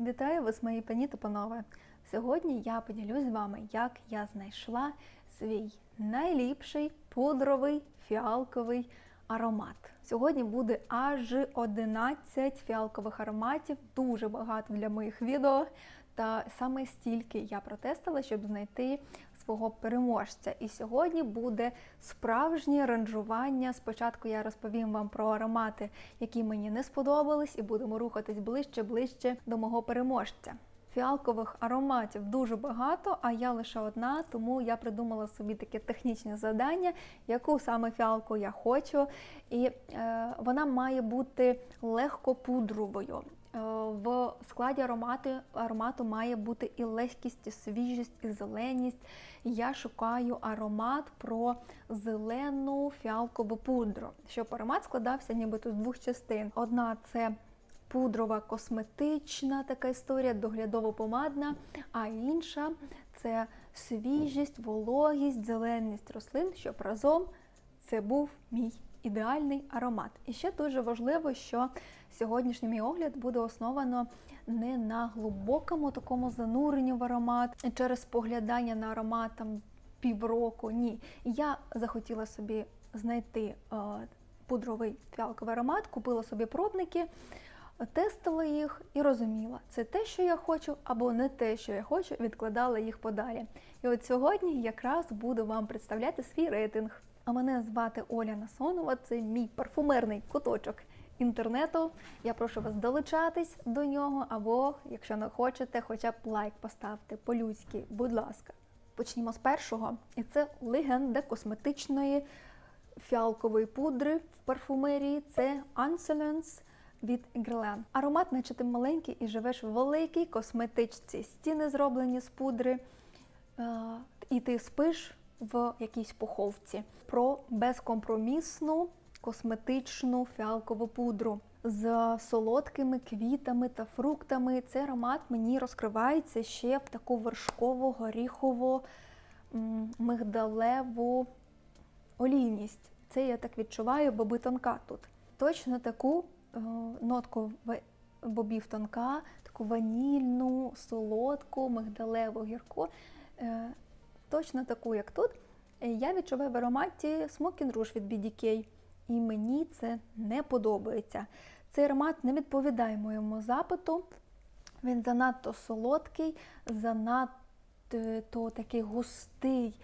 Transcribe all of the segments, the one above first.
Вітаю! Вас, мої пані та панове! Сьогодні я поділюсь з вами, як я знайшла свій найліпший пудровий фіалковий аромат. Сьогодні буде аж 11 фіалкових ароматів, дуже багато для моїх відео. Та саме стільки я протестила, щоб знайти свого переможця. І сьогодні буде справжнє ранжування. Спочатку я розповім вам про аромати, які мені не сподобались, і будемо рухатись ближче ближче до мого переможця. Фіалкових ароматів дуже багато, а я лише одна, тому я придумала собі таке технічне завдання, яку саме фіалку я хочу. І е, вона має бути легкопудровою. Е, В складі аромату, аромату має бути і легкість, і свіжість, і зеленість. Я шукаю аромат про зелену фіалкову пудру, щоб аромат складався нібито з двох частин. Одна це пудрова косметична така історія, доглядово-помадна, а інша це свіжість, вологість, зеленість рослин, щоб разом це був мій ідеальний аромат. І ще дуже важливо, що сьогоднішній мій огляд буде основано не на глибокому такому зануренні в аромат через поглядання на аромат там півроку. Ні, я захотіла собі знайти е, пудровий фіалковий аромат, купила собі пробники. Тестила їх і розуміла, це те, що я хочу, або не те, що я хочу, відкладала їх подалі. І от сьогодні якраз буду вам представляти свій рейтинг. А мене звати Оля Насонова, це мій парфумерний куточок інтернету. Я прошу вас долучатись до нього, або, якщо не хочете, хоча б лайк поставте по-людськи, будь ласка. Почнімо з першого, і це легенда косметичної фіалкової пудри в парфумерії. Це Anselens від Грилен. Аромат, наче ти маленький і живеш в великій косметичці. Стіни зроблені з пудри, е, і ти спиш в якійсь пуховці. Про безкомпромісну косметичну фіалкову пудру. З солодкими квітами та фруктами цей аромат мені розкривається ще в таку вершкову, горіхову, мигдалеву олійність. Це я так відчуваю, боби тонка тут. Точно таку е, нотку бобів тонка, таку ванільну, солодку, мигдалеву гірку. Е, точно таку, як тут. Е, Я відчуваю в ароматі Smoking Rouge від BDK, і мені це не подобається. Цей аромат не відповідає моєму запиту. Він занадто солодкий, занадто такий густий,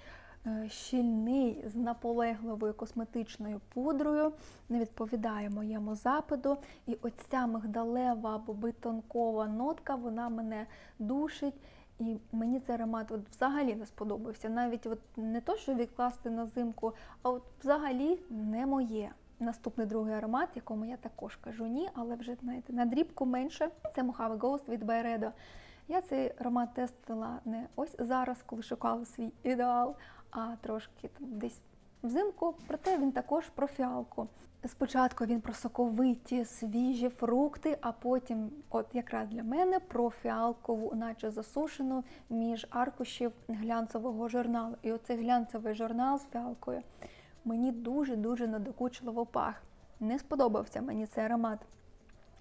е, щільний, з наполегливою косметичною пудрою, не відповідає моєму запиту. І оця мигдалева або битонкова нотка, вона мене душить. І мені цей аромат от взагалі не сподобався. Навіть от не то, що відкласти на зимку, а от взагалі не моє. Наступний другий аромат, якому я також кажу ні, але вже знаєте, на дрібку менше. Це Mojave Ghost від Байредо. Я цей аромат тестила не ось зараз, коли шукала свій ідеал, а трошки там десь взимку. Проте він також про фіалку. Спочатку він про соковиті, свіжі фрукти, а потім, от якраз для мене, про фіалкову, наче засушену між аркушів глянцевого журналу. І оцей глянцевий журнал з фіалкою мені дуже-дуже надокучливо пах. Не сподобався мені цей аромат.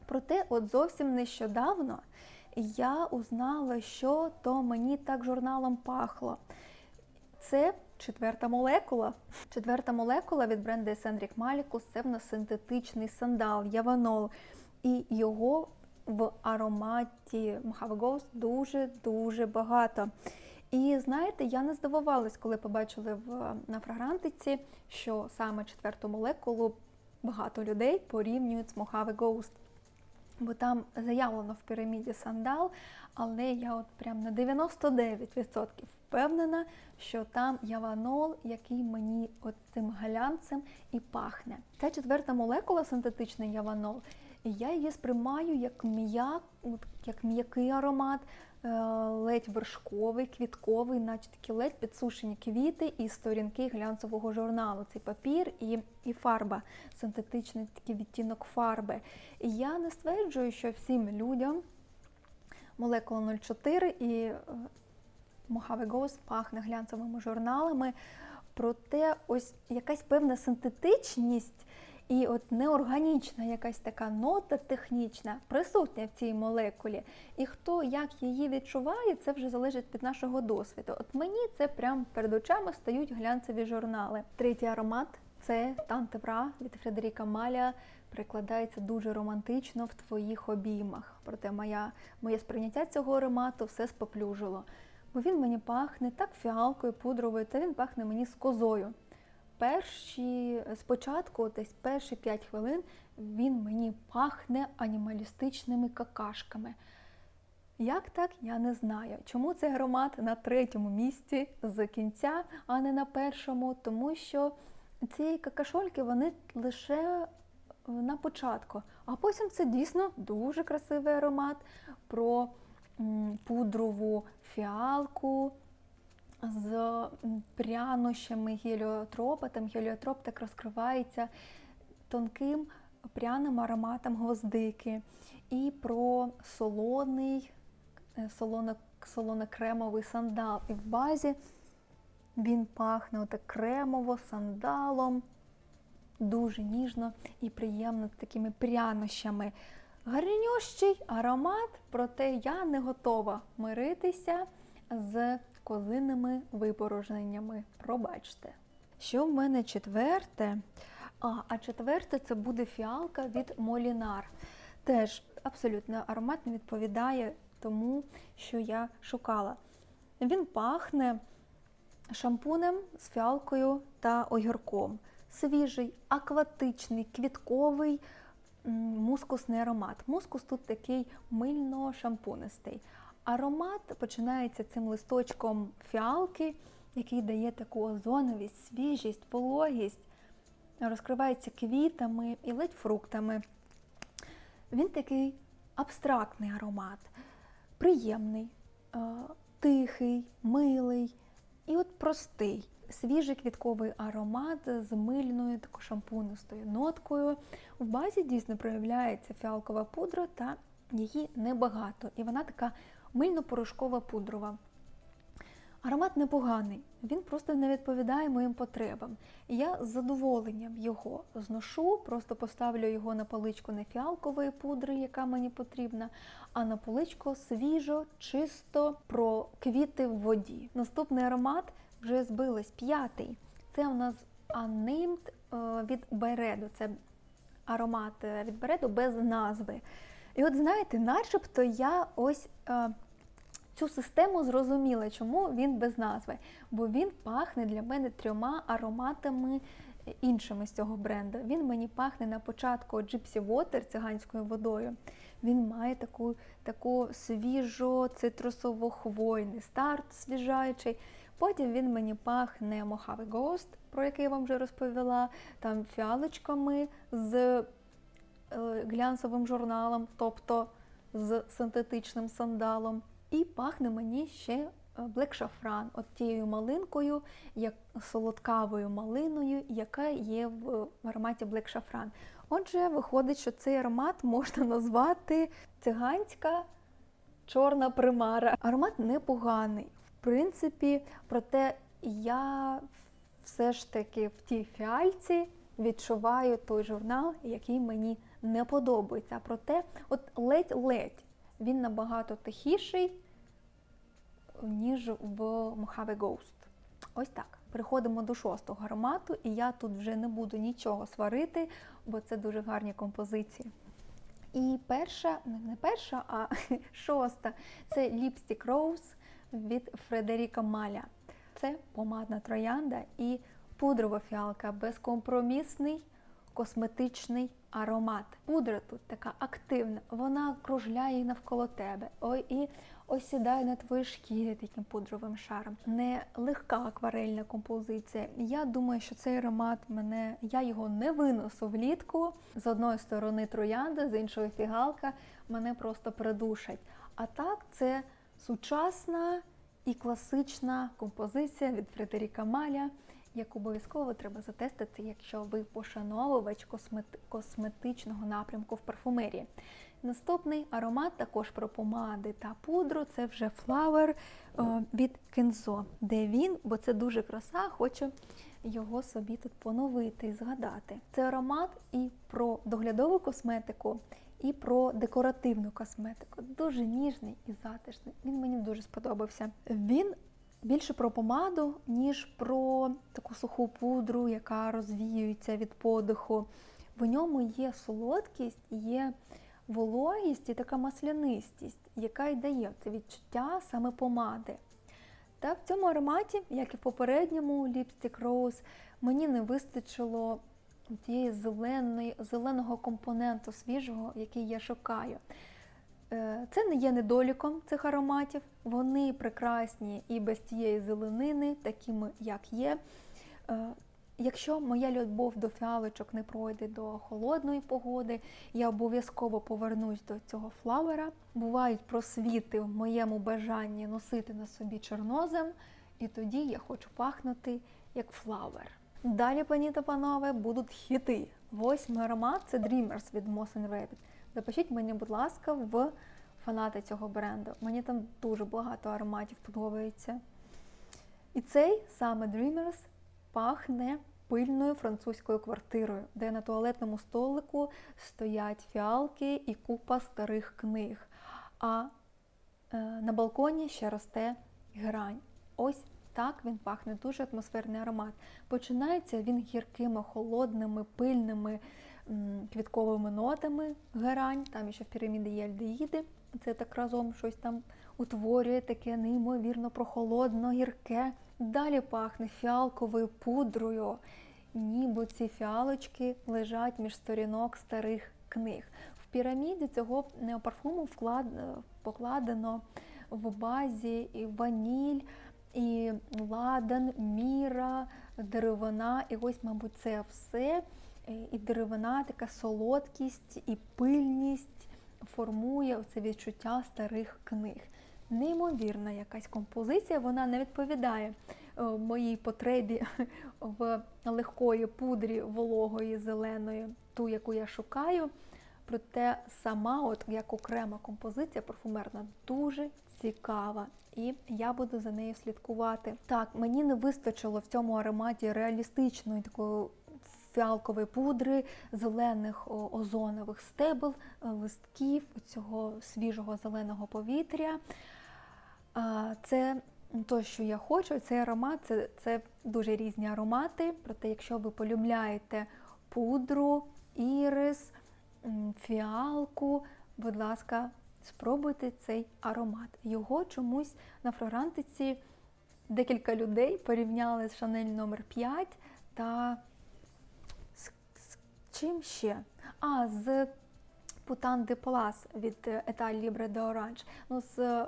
Проте, от зовсім нещодавно я узнала, що то мені так журналом пахло. Це четверта молекула. Четверта молекула від бренду Essendric Malicus – це в нас синтетичний сандал, яванол. І його в ароматі Ghost дуже-дуже багато. І знаєте, я не здивувалась, коли побачили в, на фрагрантиці, що саме четверту молекулу багато людей порівнюють з Mojave Ghost. Бо там заявлено в піраміді сандал, але я от прям на 99% впевнена, що там яванол, який мені от цим глянцем і пахне. Ця четверта молекула синтетичний яванол, і я її сприймаю як м'як, як м'який аромат, ледь вершковий, квітковий, наче такі ледь підсушені квіти і сторінки глянцевого журналу. Цей папір і, і фарба, синтетичний такий відтінок фарби. І я не стверджую, що всім людям молекула 04 і е, Mojave Ghost пахне глянцевими журналами. Проте ось якась певна синтетичність І от неорганічна якась така нота технічна присутня в цій молекулі. І хто як її відчуває, це вже залежить від нашого досвіду. От мені це прямо перед очами стають глянцеві журнали. Третій аромат це Тантевра від Фредеріка Маля. Прикладається дуже романтично в твоїх обіймах. Проте моя, моє сприйняття цього аромату все споплюжило. Бо він мені пахне так фіалкою, пудровою, та він пахне мені з козою. Перші спочатку, десь перші 5 хвилин, він мені пахне анімалістичними какашками. Як так, я не знаю. Чому цей аромат на третьому місці з кінця, а не на першому? Тому що ці какашольки вони лише на початку. А потім це дійсно дуже красивий аромат про пудрову фіалку з прянощами геліотропа. Там геліотроп так розкривається тонким пряним ароматом гвоздики. І про солоний, е, солоно, солоно-кремовий сандал. І в базі він пахне отак кремово, сандалом, дуже ніжно і приємно такими прянощами. Гарнющий аромат, проте я не готова миритися з козинними випорожненнями. Пробачте. Що в мене четверте? А, а четверте це буде фіалка від Молінар. Теж абсолютно аромат не відповідає тому, що я шукала. Він пахне шампунем з фіалкою та огірком. Свіжий, акватичний, квітковий мускусний аромат. Мускус тут такий мильно-шампунистий. Аромат починається цим листочком фіалки, який дає таку озоновість, свіжість, вологість, розкривається квітами і ледь фруктами. Він такий абстрактний аромат, приємний, е, тихий, милий і от простий. Свіжий квітковий аромат з мильною тако шампунистою ноткою. В базі дійсно проявляється фіалкова пудра, та її небагато. І вона така мильно-порошкова пудрова. Аромат непоганий, він просто не відповідає моїм потребам. Я з задоволенням його зношу, просто поставлю його на поличку не фіалкової пудри, яка мені потрібна, а на поличку свіжо, чисто про квіти в воді. Наступний аромат вже збилось п'ятий. Це у нас Unnamed е, від Байреду. Це аромат е, від Байреду без назви. І от знаєте, начебто я ось. Е, Цю систему зрозуміла, чому він без назви, бо він пахне для мене трьома ароматами іншими з цього бренду. Він мені пахне на початку Gypsy Water циганською водою. Він має таку, таку свіжо цитрусово-хвойний старт свіжаючий. Потім він мені пахне Mojave Ghost, про який я вам вже розповіла, там фіалочками з е, глянцевим журналом, тобто з синтетичним сандалом. І пахне мені ще блек шафран, от тією малинкою, як солодкавою малиною, яка є в ароматі блек шафран. Отже, виходить, що цей аромат можна назвати циганська чорна примара. Аромат непоганий. В принципі, проте я все ж таки в тій фіальці відчуваю той журнал, який мені не подобається. Проте, от ледь-ледь він набагато тихіший, ніж в Mojave Ghost. Ось так. Переходимо до шостого аромату, і я тут вже не буду нічого сварити, бо це дуже гарні композиції. І перша, не перша, а шоста це Lipstick Rose від Фредеріка Маля. Це помадна троянда і пудрова фіалка, безкомпромісний косметичний аромат. Пудра тут така активна, вона кружляє навколо тебе. Ой, і осідає на твоїй шкірі таким пудровим шаром. Не легка акварельна композиція. Я думаю, що цей аромат мене, я його не виносу влітку. З одної сторони троянда, з іншої фігалка, мене просто придушать. А так, це сучасна і класична композиція від Фредеріка Маля. як обов'язково треба затестити, якщо ви пошановувач космети- косметичного напрямку в парфумерії. Наступний аромат також про помади та пудру. Це вже флауер е, від Кензо. Де він? Бо це дуже краса, хочу його собі тут поновити і згадати. Це аромат і про доглядову косметику, і про декоративну косметику. Дуже ніжний і затишний. Він мені дуже сподобався. Він більше про помаду, ніж про таку суху пудру, яка розвіюється від подиху. В ньому є солодкість, є вологість і така маслянистість, яка й дає це відчуття саме помади. Та в цьому ароматі, як і в попередньому Lipstick Rose, мені не вистачило тієї зеленої, зеленого компоненту свіжого, який я шукаю. Е, Це не є недоліком цих ароматів. Вони прекрасні і без цієї зеленини, такими як є. Якщо моя любов до фіалочок не пройде до холодної погоди, я обов'язково повернусь до цього флауера. Бувають просвіти в моєму бажанні носити на собі чорнозем, і тоді я хочу пахнути як флауер. Далі, пані та панове, будуть хіти. Восьмий аромат це Dreamers від Moss Rabbit. Запишіть мені, будь ласка, в фанати цього бренду. Мені там дуже багато ароматів подобається. І цей саме Dreamers пахне пильною французькою квартирою, де на туалетному столику стоять фіалки і купа старих книг. А е, на балконі ще росте грань. Ось так він пахне, дуже атмосферний аромат. Починається він гіркими, холодними, пильними квітковими нотами герань, там ще в піраміді є альдеїди. Це так разом щось там утворює таке неймовірно прохолодно, гірке. Далі пахне фіалковою пудрою, ніби ці фіалочки лежать між сторінок старих книг. В піраміді цього парфуму вклад... покладено в базі і ваніль, і ладан, міра, деревина. І ось, мабуть, це все. І деревина, така солодкість і пильність формує це відчуття старих книг. Неймовірна якась композиція, вона не відповідає е, моїй потребі в легкої пудрі вологої, зеленої, ту, яку я шукаю. Проте сама, от як окрема композиція парфумерна, дуже цікава, і я буду за нею слідкувати. Так, мені не вистачило в цьому ароматі реалістичної такої фіалкової пудри, зелених озонових стебел, е, листків, цього свіжого зеленого повітря. Це то, що я хочу, цей аромат це, це дуже різні аромати. Проте, якщо ви полюбляєте пудру, ірис, фіалку, будь ласка, спробуйте цей аромат. Його чомусь на флорантиці декілька людей порівняли з Шанель номер 5 та чим ще? А, з Путан де Палас від Еталь Лібре де Оранж. Ну, з е,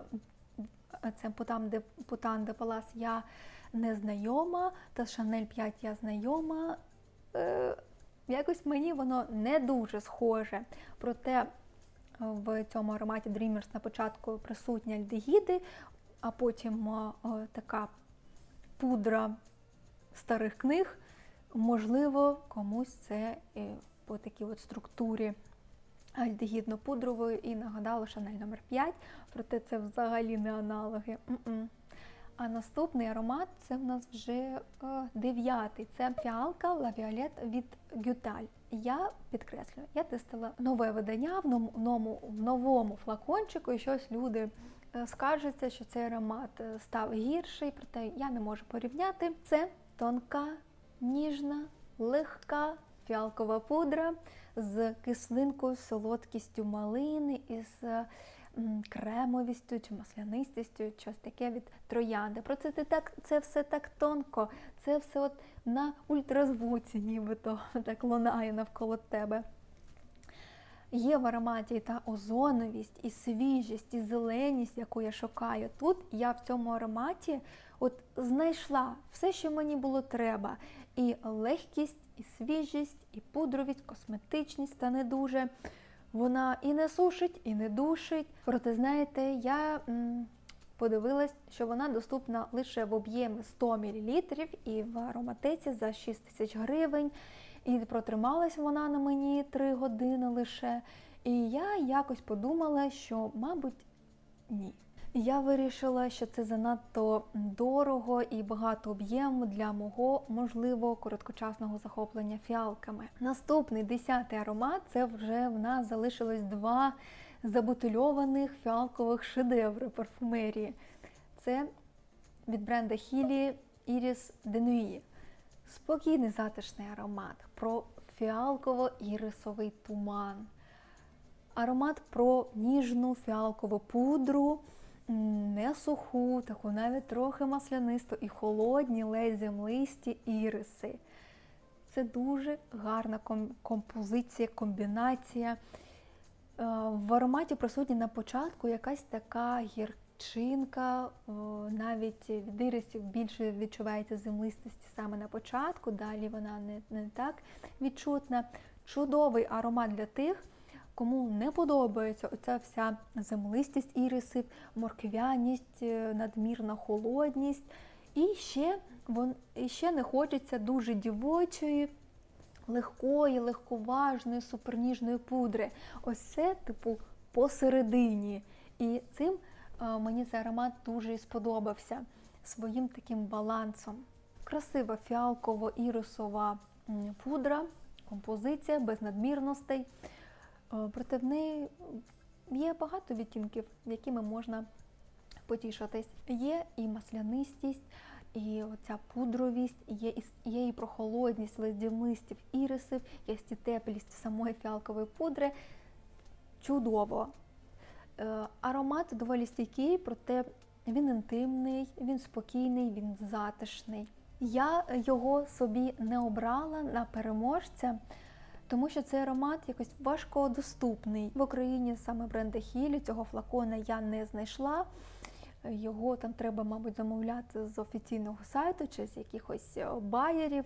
цим Путан де, Путан де Палас я не знайома, та Шанель 5 я знайома. Е, якось мені воно не дуже схоже. Проте в цьому ароматі Dreamers на початку присутні альдегіди, а потім о, о, така пудра старих книг. Можливо, комусь це е, по такій от структурі альдегідно-пудрової і нагадало Шанель номер 5 проте це взагалі не аналоги. М-м. А наступний аромат це в нас вже е, дев'ятий. Це фіалка Violette від Гюталь. Я підкреслюю, я тестила нове видання в новому, в новому флакончику, і щось люди е, скаржаться, що цей аромат став гірший, проте я не можу порівняти. Це тонка, ніжна, легка фіалкова пудра з кислинкою, солодкістю малини із кремовістю чи маслянистістю, щось таке від троянди. Про це ти так, це все так тонко, це все от на ультразвуці, нібито так лунає навколо тебе. Є в ароматі та озоновість, і свіжість, і зеленість, яку я шукаю. Тут я в цьому ароматі от знайшла все, що мені було треба. І легкість, і свіжість, і пудровість, косметичність та не дуже. Вона і не сушить, і не душить. Проте, знаєте, я м, подивилась, що вона доступна лише в об'ємі 100 мл і в ароматеці за 6 тисяч гривень. І протрималась вона на мені 3 години лише. І я якось подумала, що, мабуть, ні. Я вирішила, що це занадто дорого і багато об'єму для мого можливо короткочасного захоплення фіалками. Наступний десятий аромат це вже в нас залишилось два забутильованих фіалкових шедеври парфумерії. Це від бренда Хілі de Nuit. Спокійний затишний аромат про фіалково-ірисовий туман. Аромат про ніжну фіалкову пудру, не суху, таку навіть трохи маслянисту і холодні, ледь землисті іриси. Це дуже гарна композиція, комбінація. Е, В ароматі присутня на початку якась така гірчинка, о, навіть від ірисів більше відчувається землистості саме на початку, далі вона не, не так відчутна. Чудовий аромат для тих, кому не подобається оця вся землистість ірисів, морквяність, е, надмірна холодність. І ще, вон, і ще не хочеться дуже дівочої, легкої, легковажної, суперніжної пудри. Ось це, типу, посередині. І цим мені цей аромат дуже і сподобався своїм таким балансом. Красива фіалково-ірисова пудра, композиція без надмірностей. Е, Проте в неї є багато відтінків, якими можна потішитись. Є і маслянистість, і оця пудровість, є і, є і прохолодність листів ірисів, є і теплість самої фіалкової пудри. Чудово. Е, Аромат доволі стійкий, проте він інтимний, він спокійний, він затишний. Я його собі не обрала на переможця, тому що цей аромат якось важкодоступний. В Україні саме бренда Хілі цього флакона я не знайшла. Його там треба, мабуть, замовляти з офіційного сайту чи з якихось е, байерів.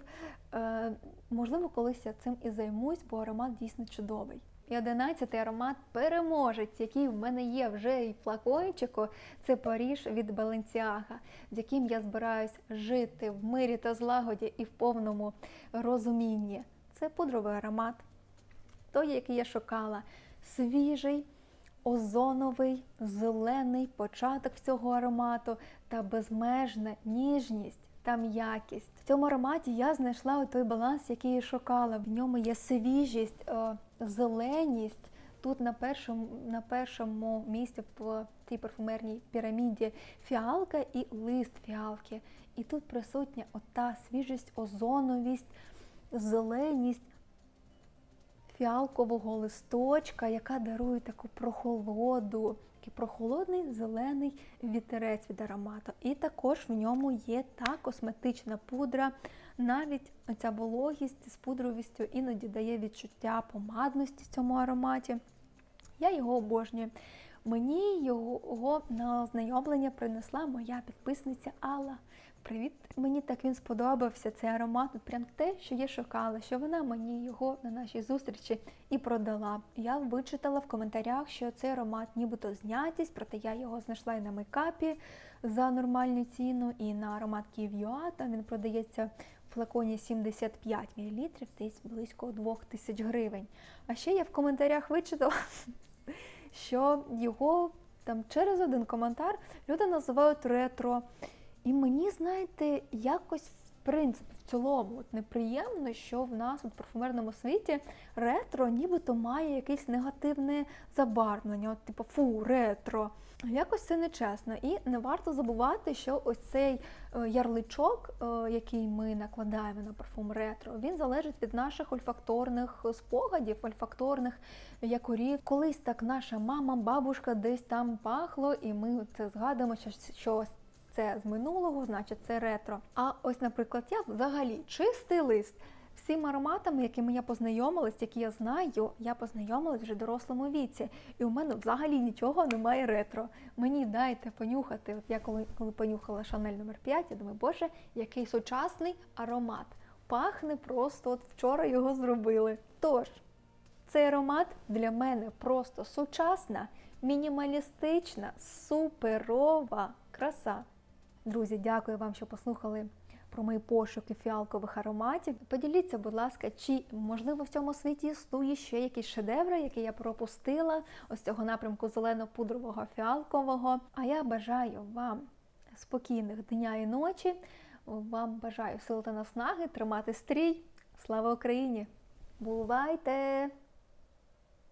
Е, можливо, колись я цим і займусь, бо аромат дійсно чудовий. І одинадцятий аромат переможець, який в мене є вже і флакончику, це Паріж від Balenciaga, з яким я збираюсь жити в мирі та злагоді і в повному розумінні. Це пудровий аромат, той, який я шукала, свіжий, озоновий, зелений початок цього аромату та безмежна ніжність та м'якість. В цьому ароматі я знайшла той баланс, який я шукала. В ньому є свіжість, е, зеленість. Тут на першому, на першому місці в цій парфумерній піраміді фіалка і лист фіалки. І тут присутня ота свіжість, озоновість, зеленість фіалкового листочка, яка дарує таку прохолоду, такий прохолодний зелений вітерець від аромату. І також в ньому є та косметична пудра. Навіть оця вологість з пудровістю іноді дає відчуття помадності цьому ароматі. Я його обожнюю. Мені його на ознайомлення принесла моя підписниця Алла. Привіт! Мені так він сподобався цей аромат. От Прям те, що я шукала, що вона мені його на нашій зустрічі і продала. Я вичитала в коментарях, що цей аромат нібито знятість, проте я його знайшла і на мейкапі за нормальну ціну, і на аромат Київ.ua, Там він продається флаконі 75 мл, десь близько 2000 гривень. А ще я в коментарях вичитала, що його там через один коментар люди називають ретро. І мені, знаєте, якось принципі в цілому от неприємно, що в нас у парфумерному світі ретро нібито має якесь негативне забарвлення, от типу фу, ретро. Якось це нечесно. І не варто забувати, що ось цей е, ярличок, е, який ми накладаємо на парфум ретро, він залежить від наших ольфакторних спогадів, ольфакторних якорів. Колись так наша мама, бабушка десь там пахло, і ми це згадуємо, що щось це з минулого, значить це ретро. А ось, наприклад, я взагалі чистий лист. Всім ароматами, якими я познайомилась, які я знаю, я познайомилась вже в дорослому віці. І у мене взагалі нічого немає ретро. Мені дайте понюхати. От я коли, коли понюхала Шанель номер 5 я думаю, боже, який сучасний аромат. Пахне просто от вчора його зробили. Тож, Цей аромат для мене просто сучасна, мінімалістична, суперова краса. Друзі, дякую вам, що послухали про мої пошуки фіалкових ароматів. Поділіться, будь ласка, чи можливо в цьому світі існує ще якісь шедеври, які я пропустила ось цього напрямку зелено-пудрового фіалкового. А я бажаю вам спокійних дня і ночі. Вам бажаю сил та наснаги, тримати стрій. Слава Україні! Бувайте!